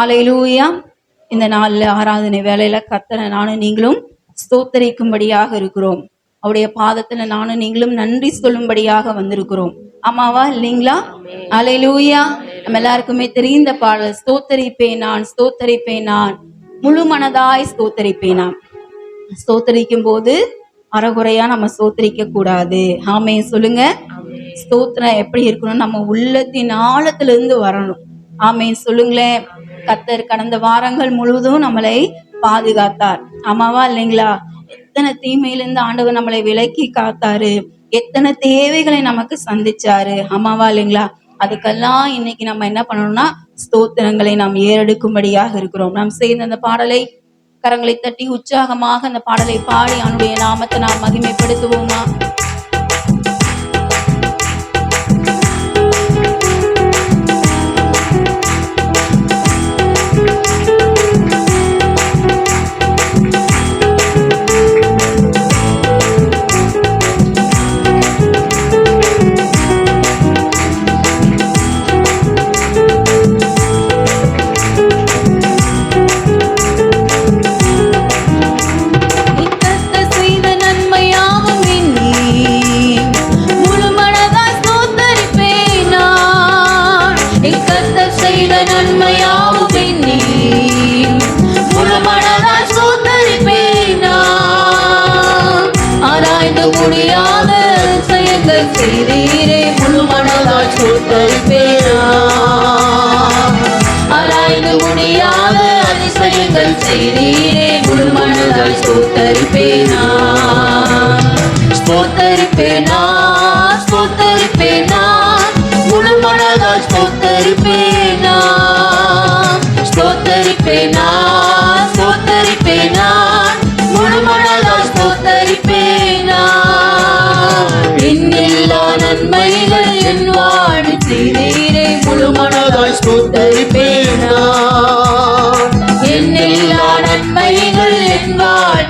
அலையிலூயா இந்த நாளில் ஆராதனை வேலையில கத்தனை நானும் நீங்களும் ஸ்தோத்தரிக்கும்படியாக இருக்கிறோம். அவருடைய பாதத்துல நானும் நீங்களும் நன்றி சொல்லும்படியாக வந்திருக்கிறோம். ஆமாவா இல்லைங்களா? அலையிலூயா நம்ம எல்லாருக்குமே தெரிந்த பாடல் ஸ்தோத்தரிப்பேன் நான் ஸ்தோத்தரிப்பேன் நான். முழு மனதாய் ஸ்தோத்தரிப்பேன் நான். ஸ்தோத்தரிக்கும் போது அறகுறையா நம்ம ஸ்தோத்தரிக்க கூடாது ஆமே சொல்லுங்க. ஸ்தோத்திரம் எப்படி இருக்கணும் நம்ம உள்ளத்தின் ஆழத்துல இருந்து வரணும். ஆமே சொல்லுங்களேன். கத்தர் கடந்த வாரங்கள் முழுவதும் நம்மளை பாதுகாத்தார். ஆமாவா? இல்லைங்களா? எத்தனை தீமையிலிருந்து ஆண்டவர் நம்மளை விலக்கி காத்தாரு. எத்தனை தேவைகளை நமக்கு சந்திச்சாரு. ஆமாவா? இல்லைங்களா? அதுக்கெல்லாம் இன்னைக்கு நம்ம என்ன பண்ணணும்னா ஸ்தோத்திரங்களை நாம் ஏறெடுக்கும்படியாக இருக்கிறோம். நாம் சேர்ந்த அந்த பாடலை கரங்களை தட்டி உற்சாகமாக அந்த பாடலை பாடி அவனுடைய நாமத்தை நாம் மகிமைப்படுத்துவோமா?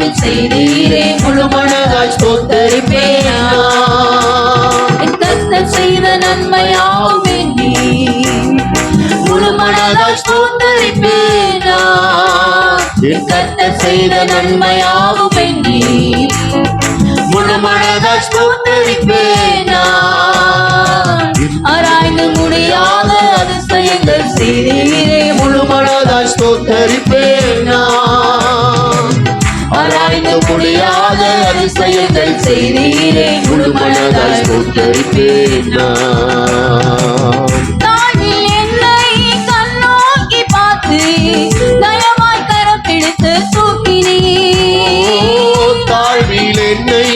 வாழ்வில் செய்தீரே முழு மனதாய் ஸ்தோத்தரிப்பேனா? என் செய்த நன்மையாவே எண்ணி முழு மனதாய் ஸ்தோத்தரிப்பேனா? என் செய்த நன்மையாவும் எண்ணி முழு மனதாய் ஸ்தோத்தரிப்பேனா? ஆராய்ந்து முடியாத அதிசயங்கள் செய்தீரே முழு மனதாய் ஸ்தோத்தரிப்பேனா? ஆராய்ந்து முடியாத அதிசயங்கள் செய்தீரே. முழு மனதாய் ஸ்தோத்தரிப்பேனா என்னை கண்ணோக்கி பார்த்து தயவாய் கரம் பிடித்து தூக்கினீ தாழ்வில் என்னை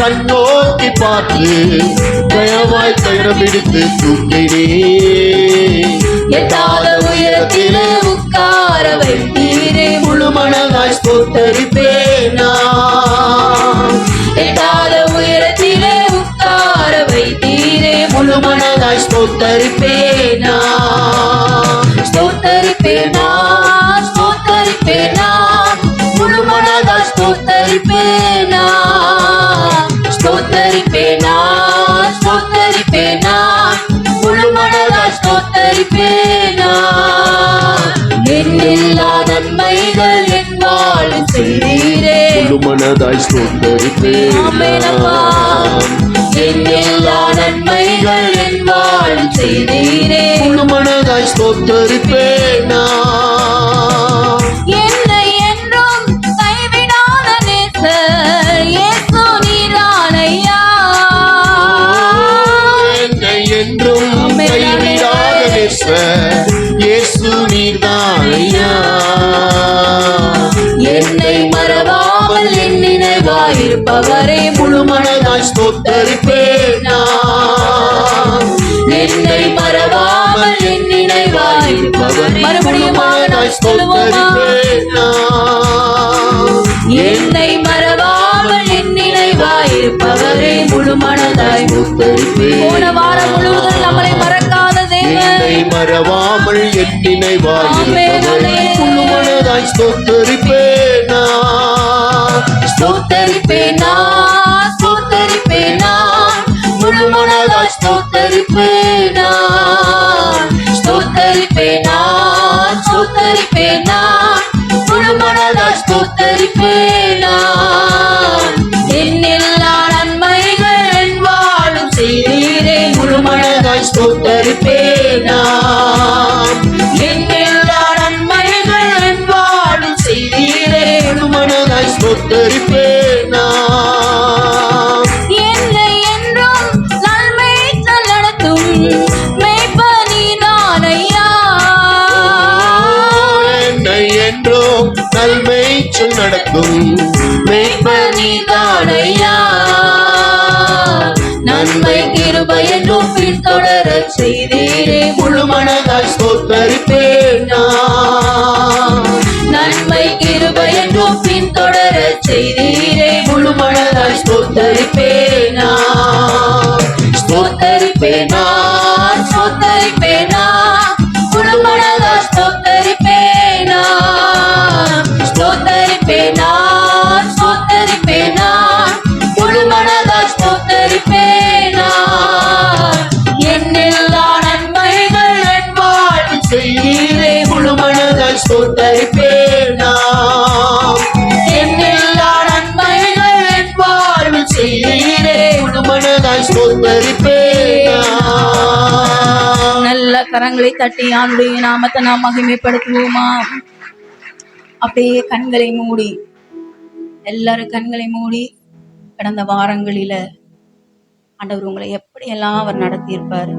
கண்ணோக்கி பார்த்து தயவாய் கயிறமிடித்து தூக்கினே எட்டாத உயரத்திலே உட்கார வைத்தீரே. முழு மனதாய் ஸ்தோத்தரிப்பேனா. ஸ்தோத்தரிப்பேனா ஸ்தோத்தரிப்பேனா. முழு மனதாய் ஸ்தோத்தரிப்பேனா. ஸ்தோத்தரிப்பேனா ஸ்தோத்தரிப்பேனா. முழு மனதாய் ஸ்தோத்தரிப்பேனா. என்னெல்லா நன்மைகள் என் வாழ் செய்தீரே முழு மனதாய். ஸ்தோத்தரிப்பேனா முழு மனதாய் ஸ்தோத்தரிப்பேனா நினைவாயிருப்பவரே முழு மனதாய் ஸ்தோத்தரிப்பேனா. என்னை மறவாமல் என் நினைவாயிருப்பவரே மறுபடியும் என்னை மறவாமல் என் நினைவாயிருப்பவரே முழு மனதாய் போன வாரம் முழுவதும் நம்மளை மறக்காத என்னை தேவன் மறவாமல் என் நினைவாய். முழு மனதாய் ஸ்தோத்தரிப்பேனா. ஸ்தோத்தரிப்பேனா? ஸ்தோத்தரிப்பேனா? முழு மனதாய் ஸ்தோத்தரிப்பேனா? ஸ்தோத்தரிப்பேனா? ஸ்தோத்தரிப்பேனா? ஸ்தோத்தரிப்பேன் நான் முழு மனதாய் ஸ்தோத்தரிப்பேன்? நான் என்னை என்றும் நன்மை நடத்தும் மெய்ப்பனி நானையா என்னை என்றும் நல்மை சொல் நடக்கும் மெய்ப்பனி நன்மை செய்தீரே ஸ்தோத்தரிப்பேன் ஸ்தோத்தரிப்பேனா முழு ஸ்தோத்தரிப்பேனா ஸ்தோத்தரிப்பேனா ஸ்தோத்தரிப்பேனா முழு ஸ்தோத்தரிப்பேனா என்னெல்லா நன்மைகள் என் வாழ்வில் செய்தீரே முழு மனதாய் என்னெல்லா நன்மைகள் என் வாழ்வில் செய்தீரே முழு மனதாய் கரங்களை தட்டி ஆண்டுடைய நாமத்தை நாம் மகிமைப்படுத்துவோமா? அப்படியே கண்களை மூடி எல்லாரும் கண்களை மூடி கடந்த வாரங்களில ஆண்டவர் உங்களை எப்படியெல்லாம் அவர் நடத்தியிருப்பார்?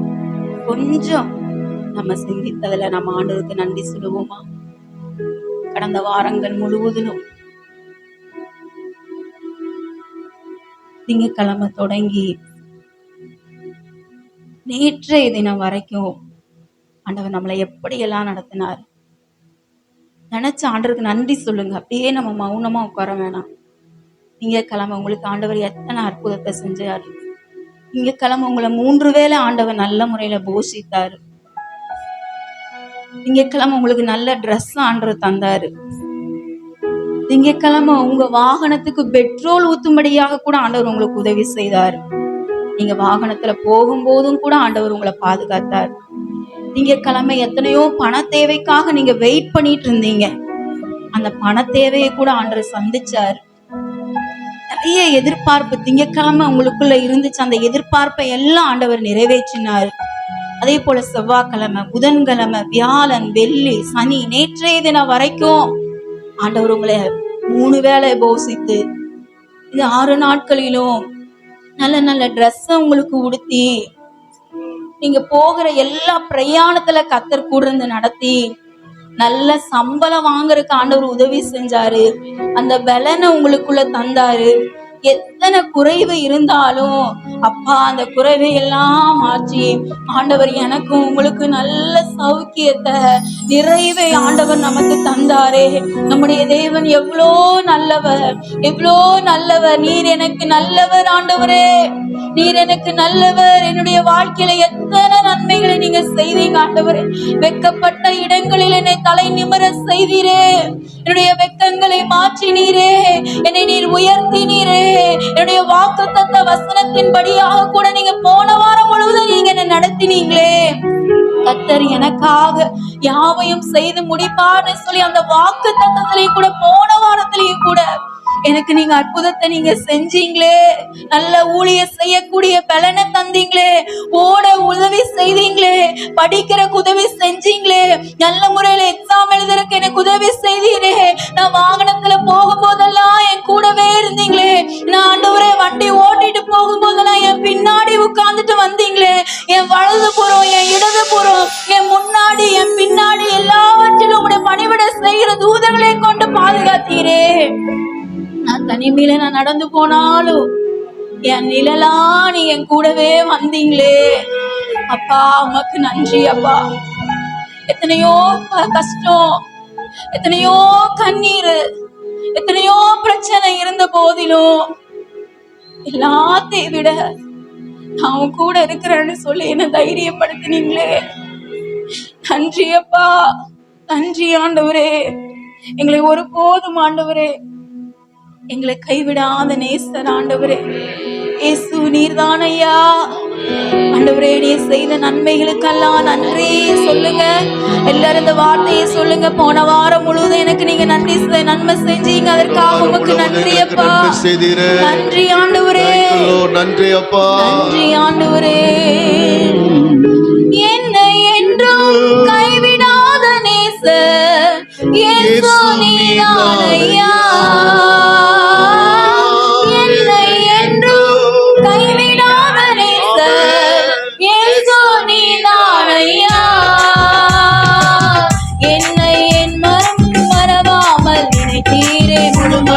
கொஞ்சம் நம்ம சிந்தித்ததுல நம்ம ஆண்டவருக்கு நன்றி சொல்லுவோமா? கடந்த வாரங்கள் முழுவதிலும் திங்கக்கிழமை தொடங்கி நேற்றைய தினம் வரைக்கும் ஆண்டவர் நம்மளை எப்படியெல்லாம் நடத்தினார். நினைச்ச ஆண்டருக்கு நன்றி சொல்லுங்க. அப்படியே நம்ம மௌனமா உட்கார வேணாம். திங்கட்கிழமை உங்களுக்கு ஆண்டவர் எத்தனை அற்புதத்தை செஞ்சாரு. திங்கட்கிழமை உங்களை மூன்று வேளை ஆண்டவர் நல்ல முறையில போஷித்தாரு. திங்கட்கிழமை உங்களுக்கு நல்ல ட்ரெஸ் ஆண்டவர் தந்தாரு. திங்கட்கிழமை உங்க வாகனத்துக்கு பெட்ரோல் ஊத்தும்படியாக கூட ஆண்டவர் உங்களுக்கு உதவி செய்தார். நீங்க வாகனத்துல போகும்போதும் கூட ஆண்டவர் உங்களை பாதுகாத்தார். திங்கக்கிழமை எத்தனையோ பண தேவைக்காக நீங்க வெயிட் பண்ணிட்டு இருந்தீங்க. அந்த பண தேவையை கூட ஆண்டவர் சந்திச்சார். நிறைய எதிர்பார்ப்பு திங்கக்கிழமை உங்களுக்குள்ள இருந்துச்சு. அந்த எதிர்பார்ப்பை எல்லாம் ஆண்டவர் நிறைவேற்றினார். அதே போல செவ்வாய்க்கிழமை புதன்கிழமை வியாழன் வெள்ளி சனி நேற்றைய தினம் வரைக்கும் ஆண்டவர் உங்களை மூணு வேளை போசித்து இது ஆறு நாட்களிலும் நல்ல நல்ல ட்ரெஸ்ஸை உங்களுக்கு உடுத்தி நீங்க போகிற எல்லா பிரயாணத்துல கத்தர் கூட இருந்து நடத்தி நல்ல சம்பளம் வாங்குறதுக்கு ஆண்டவர் உதவி செஞ்சாரு. அந்த பலனை உங்களுக்குள்ள தந்தாரு. எத்தனை குறைவு இருந்தாலும் அப்பா அந்த குறைவை எல்லாம் மாற்றி ஆண்டவர் எனக்கும் உங்களுக்கு நல்ல சௌக்கியத்தை நிறைவை ஆண்டவர் நமக்கு தந்தாரே. நம்முடைய தேவன் எவ்வளோ நல்லவர் எவ்வளோ நல்லவர். நீர் எனக்கு நல்லவர் ஆண்டவரே. நீர் எனக்கு நல்லவர். என்னுடைய வாழ்க்கையில எத்தனை நன்மைகளை நீங்க செய்தீங்க ஆண்டவரே. வெக்கப்பட்ட இடங்களில் என்னை தலை நிமிர செய்தீரே. என்னுடைய வெக்கங்களை மாற்றினீரே. என்னை நீர் உயர்த்தினீரே. என்னுடைய வாக்கு தத்த வசனத்தின்படியாக கூட நீங்க போன வாரம் முழுவதும் நீங்க என்ன நடத்தினீங்களே. கத்தர் எனக்காக யாவையும் செய்து முடிப்பார்னு சொல்லி அந்த வாக்கு தத்தத்திலையும் கூட போன வாரத்திலையும் கூட எனக்கு நீங்க அற்புதத்தை நீங்க செஞ்சீங்களே. நல்ல ஊழிய செய்யக்கூடிய பலனை தந்தீங்களே. ஓட உதவி செய்தீங்களே. படிக்கிறக்கு உதவி செஞ்சீங்களே. நல்ல முறையில எக்ஸாம் எழுதுறதுக்கு எனக்கு உதவி செய்தீரே. நான் வாகனத்துல போகும்போதெல்லாம் என் கூடவே இருந்தீங்களே. நான் ஆண்டவரே வண்டி ஓட்டிட்டு போகும்போதெல்லாம் என் பின்னாடி உட்கார்ந்துட்டு வந்தீங்களே. என் வலது புறம் என் இடது புறம் என் முன்னாடி என் பின்னாடி எல்லாவற்றிலும் உடைய பணிவிட செய்கிற தூதர்களை கொண்டு பாதுகாத்தீரே. தனிமையில நான் நடந்து போனாலும் என் நிழலா நீ என் கூடவே வந்தீங்களே. அப்பா உமக்கு நன்றி அப்பா. எத்தனையோ கஷ்டம் எத்தனையோ கண்ணீர் எத்தனையோ பிரச்சனை இருந்த போதிலும் எல்லாத்தையும் விட நான் கூட இருக்கிறேன்னு சொல்லி என்ன தைரியப்படுத்தினீங்களே. நன்றி அப்பா. நன்றி ஆண்டவரே. எங்களை ஒருபோதும் ஆண்டவரே. எங்களை கைவிடாத நேசர் ஆண்டவரே. இயேசு நீர்தான் ஐயா ஆண்டவரே நீ செய்த நன்மைகளுக்கெல்லாம் நன்றி. சொல்லுங்க. எல்லாரும் இந்த வார்த்தையை சொல்லுங்க. போன வாரம் முழுவதும் எனக்கு நீங்க நன்றி நன்மை செஞ்சீங்க. அதற்காக உமக்கு நன்றி அப்பா. நன்றி ஆண்டவரே. நன்றி அப்பா. நன்றி ஆண்டவரே.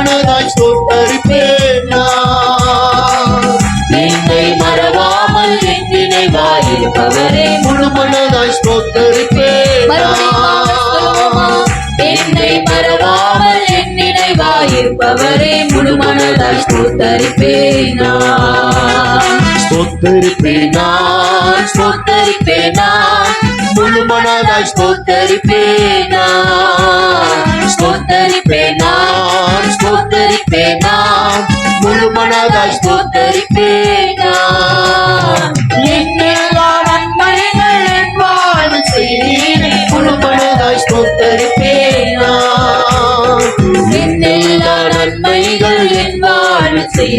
ஸ்தோத்தரிப்பேன் நான். என்னை மறவாமல் என் நினைவாயிருப்பவரே முழு மனதாய் ஸ்தோத்தரிப்பேன் நான். என்னை மறவாமல் என் நினைவாயிருப்பவரே முழு மனதாய் ஸ்தோத்தரிப்பேன் நான். ஸ்தோத்தரிப்பேன் நான். முழு மனதாய் ஸ்தோத்தரிப்பேன் நான். ஸ்தோத்தரிப்பேன் நான், ஸ்தோத்தரிப்பேன் நான். முழு மனதாய் ஸ்தோத்தரிப்பேன் நான். என்னெல்லா நன்மைகள் என் வாழ்வில் செய்தீரே. முழு மனதாய் ஸ்தோத்தரிப்பேன்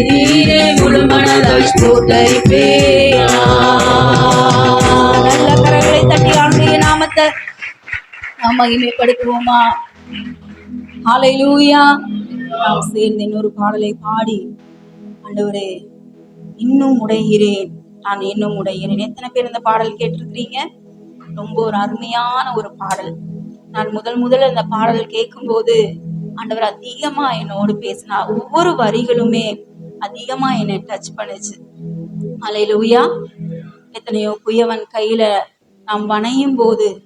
நீரே முழு மனதாய் நல்ல கரங்களை தட்டி ஆண்டுடைய நாமத்தை நாம் மகிமைப்படுத்துவோமா? ஹalleluya. நாம் சேர்ந்து இன்னொரு பாடலை பாடி ஆண்டவரே இன்னும் உடைகிறேன். நான் இன்னும் உடைகிறேன். எத்தனை பேர் இந்த பாடல் கேட்டிருக்கிறீங்க? ரொம்ப ஒரு அருமையான ஒரு பாடல். நான் முதல் முதல்ல இந்த பாடல் கேட்கும்போது ஆண்டவர் அதிகமா என்னோடு பேசினார். ஒவ்வொரு வரிகளுமே அதிகமா என்னை டச் பண்ணுச்சு. அலையிலூயா எத்தனையோ குயவன் கையில நாம் வணையும் போது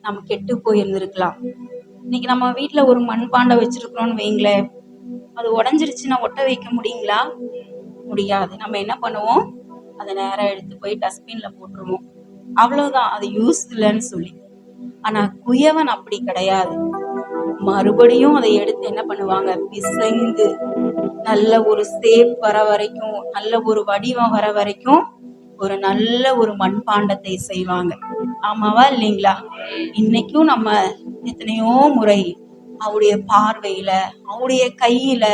நாம் கெட்டு போயிருந்திருக்கலாம். இன்னைக்கு நம்ம வீட்டில் ஒரு மண்பாண்டம் வச்சிருக்கிறோம்னு வைங்களேன். அது உடஞ்சிருச்சுன்னா ஒட்ட வைக்க முடியுங்களா? முடியாது. நம்ம என்ன பண்ணுவோம்? அதை நேராக எடுத்து போய் டஸ்ட்பின்ல போட்டுருவோம். அவ்வளவுதான். அது யூஸ் இல்லைன்னு சொல்லி. ஆனா குயவன் அப்படி கிடையாது. மறுபடியும் அதை எடுத்து என்ன பண்ணுவாங்க? பிசைந்து நல்ல ஒரு சேப் வர வரைக்கும் நல்ல ஒரு வடிவம் வர வரைக்கும் ஒரு நல்ல ஒரு மண்பாண்டத்தை செய்வாங்க. ஆமாவா இல்லைங்களா? இன்னைக்கும் நம்ம எத்தனையோ முறை அவருடைய பார்வையில அவருடைய கையில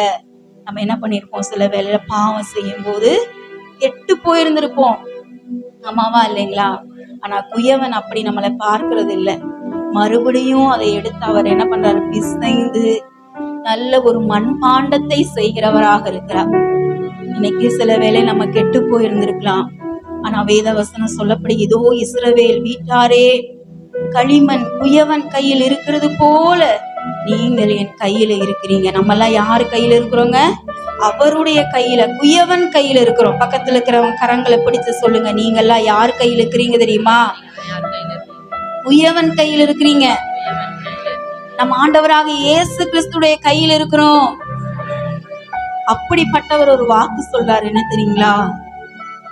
நம்ம என்ன பண்ணியிருப்போம் சில வேலையில பாவம் செய்யும் போது கெட்டு போயிருந்திருப்போம். ஆமாவா இல்லைங்களா? ஆனா குயவன் அப்படி நம்மளை பார்க்கறது இல்லை மறுபடியும் அதை எடுத்து அவர் என்ன பண்றாரு? பிசைந்து நல்ல ஒரு மண்பாண்டத்தை செய்கிறவராக இருக்கிறார். இன்னைக்கு சில வேளை நம்ம கெட்டு போயிருந்திருக்கலாம். ஆனா வேத வசனம் சொல்லப்படி இதோ இஸ்ரவேல் வீட்டாரே களிமண் குயவன் கையில் இருக்கிறது போல நீங்கள் என் கையில இருக்கிறீங்க. நம்ம எல்லாம் யாரு கையில இருக்கிறோங்க? அவருடைய கையில குயவன் கையில இருக்கிறோம். பக்கத்துல இருக்கிறவங்க கரங்களை பிடிச்சு சொல்லுங்க நீங்க எல்லாம் யார் கையில இருக்கிறீங்க தெரியுமா? குயவன் கையில் இருக்கிறீங்க. நம்ம ஆண்டவராக இயேசு கிறிஸ்துடைய கையில் இருக்கிறோம். அப்படிப்பட்டவர் ஒரு வாக்கு சொல்றாரு என்ன தெரியுங்களா?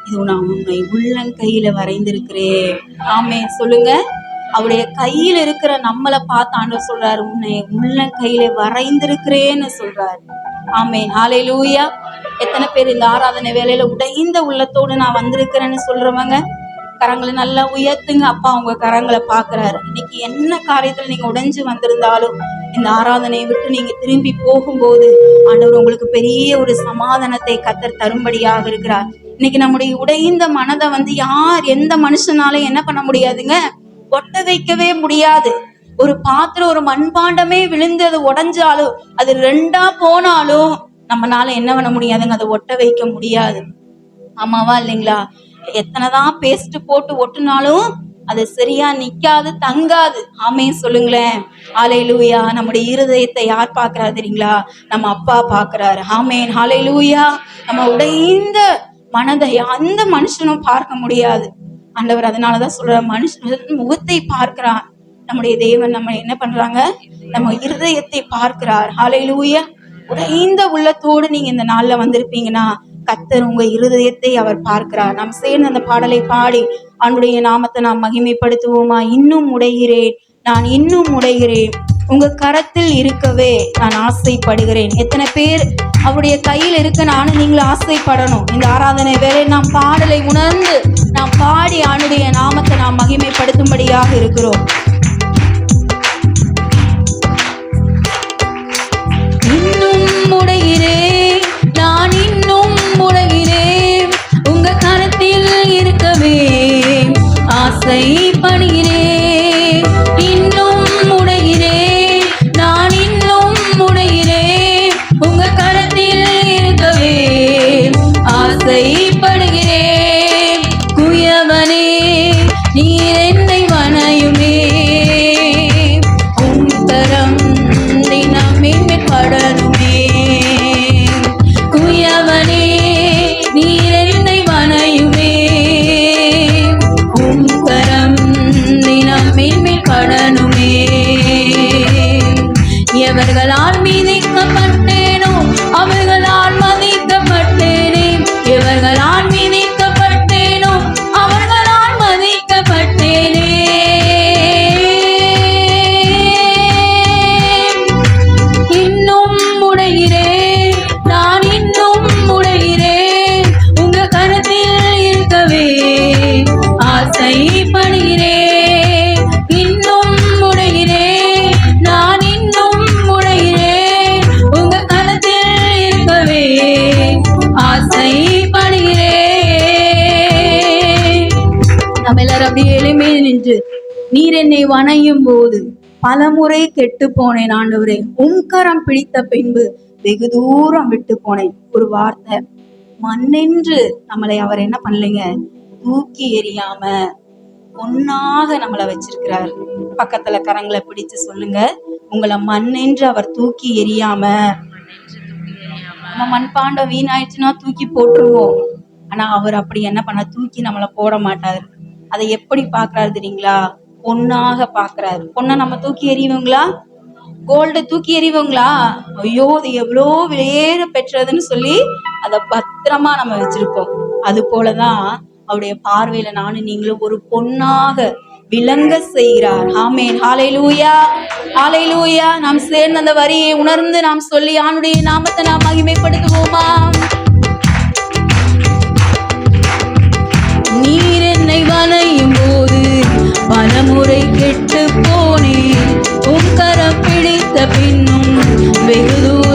இது நான் உன்னை உள்ளங்கையில வரைந்திருக்கிறேன். ஆமே சொல்லுங்க. அவருடைய கையில இருக்கிற நம்மளை பார்த்து ஆண்டவர் சொல்றாரு உன்னை உள்ளங்கையில வரைந்திருக்கிறேன்னு சொல்றாரு. ஆமே ஹalleluya. எத்தனை பேர் இந்த ஆராதனை வேலையில உடைந்த உள்ளத்தோடு நான் வந்திருக்கிறேன்னு சொல்றவங்க கரங்களை நல்லா உயர்த்துங்க. அப்பா அவங்க கரங்களை பாக்குறாரு இன்னைக்கு என்ன காரியத்துல நீங்க உடைஞ்சு வந்திருந்தாலும் இந்த ஆராதனையை விட்டு நீங்க திரும்பி போகும்போது ஆண்டவர் உங்களுக்கு பெரிய ஒரு சமாதானத்தை கத்தர் தரும்படியாக இருக்கிறார். இன்னைக்கு நம்முடைய உடைந்த மனதை வந்து யார் எந்த மனுஷனாலும் என்ன பண்ண முடியாதுங்க? ஒட்ட வைக்கவே முடியாது. ஒரு பாத்திரம் ஒரு மண்பாண்டமே விழுந்து அது உடஞ்சாலும் அது ரெண்டா போனாலும் நம்மனால என்ன பண்ண முடியாதுங்க? அதை ஒட்ட வைக்க முடியாது. ஆமாவா இல்லைங்களா? எத்தனைதான் பேஸ்ட் போட்டு ஒட்டுனாலும் அது சரியா நிக்காது தங்காது. ஆமே சொல்லுங்களேன். ஆலையிலூயா நம்முடைய இருதயத்தை யார் பாக்குறா தெரியுங்களா? நம்ம அப்பா பார்க்கறாரு. ஆமேன். லூயா நம்ம உடைந்த மனதை அந்த மனுஷனும் பார்க்க முடியாது. ஆண்டவர் அதனாலதான் சொல்ற மனுஷன் முகத்தை பார்க்கிறார் நம்முடைய தேவன் நம்ம என்ன பண்றாங்க? நம்ம இருதயத்தை பார்க்கிறார். ஹalleluya உடைந்த உள்ளத்தோடு நீங்க இந்த நாள்ல வந்திருப்பீங்கன்னா கத்தர் உங்க இருதயத்தை அவர் பார்க்கிறார். நாம் சேர்ந்து அந்த பாடலை பாடி அவனுடைய நாமத்தை நாம் மகிமைப்படுத்துவோமா? இன்னும் உடைகிறேன். நான் இன்னும் உடைகிறேன். உங்க கரத்தில் இருக்கவே நான் ஆசைப்படுகிறேன். எத்தனை பேர் அவருடைய கையில் இருக்க நானும் நீங்களும் ஆசைப்படணும். இந்த ஆராதனை வேலை நாம் பாடலை உணர்ந்து நாம் பாடி ஆண்டுடைய நாமத்தை நாம் மகிமைப்படுத்தும்படியாக இருக்கிறோம். ஆசைப்படுகிறே இன்னும் ஆசைப்படுகிறே இன்னும் உடையிறே நான் இன்னும் உடையிறே உங்க கருத்தில் இருக்கவே ஆசை ஆசைப்படுகிறே நம்ம எல்லாரும் அப்படியே எளிமையில் நின்று நீர் என்னை வணையும் போது பலமுறை கெட்டு போனேன் ஆண்டவரே. உங்கரம் பிடித்த பின்பு வெகு தூரம் விட்டு போனேன். ஒரு வார்த்தை மண்ணென்று நம்மளை அவர் என்ன பண்ணலைங்க? தூக்கி எறியாம பொன்னாக நம்மளை வச்சிருக்கிறார். பக்கத்துல கரங்களை பிடிச்சு சொல்லுங்க. உங்களை மண்ணென்று அவர் தூக்கி எரியாம நம்ம மண்பாண்டம் வீணாயிடுச்சுன்னா தூக்கி போட்டுருவோம். ஆனா அவர் அப்படி என்ன பண்ண? தூக்கி நம்மள போட மாட்டாரு. அதை எப்படி பாக்குறாரு தெரியுங்களா? பொண்ணாக பாக்குறாரு பொண்ணை நம்ம தூக்கி எறிவோங்களா? கோல்டு தூக்கி எறிவோங்களா? ஐயோ அது எவ்வளோ விலையேற பெற்றதுன்னு சொல்லி அதை பத்திரமா நம்ம வச்சிருப்போம். அது போலதான் அவருடைய பார்வையில நானும் நீங்களும் ஒரு பொண்ணாக விளங்க செய்கிறார். ஆமேன். ஹalleluya ஹalleluya நாம் சேர்ந்த அந்த வரியை உணர்ந்து நாம் சொல்லி ஆணுடைய நாமத்தை நாம் மகிமைப்படுத்துவோமா? நீர் என்னை வனையும் போது பலமுறை கெட்டு போனேன். உம் கரம் பிடித்த பின்னும் வெகு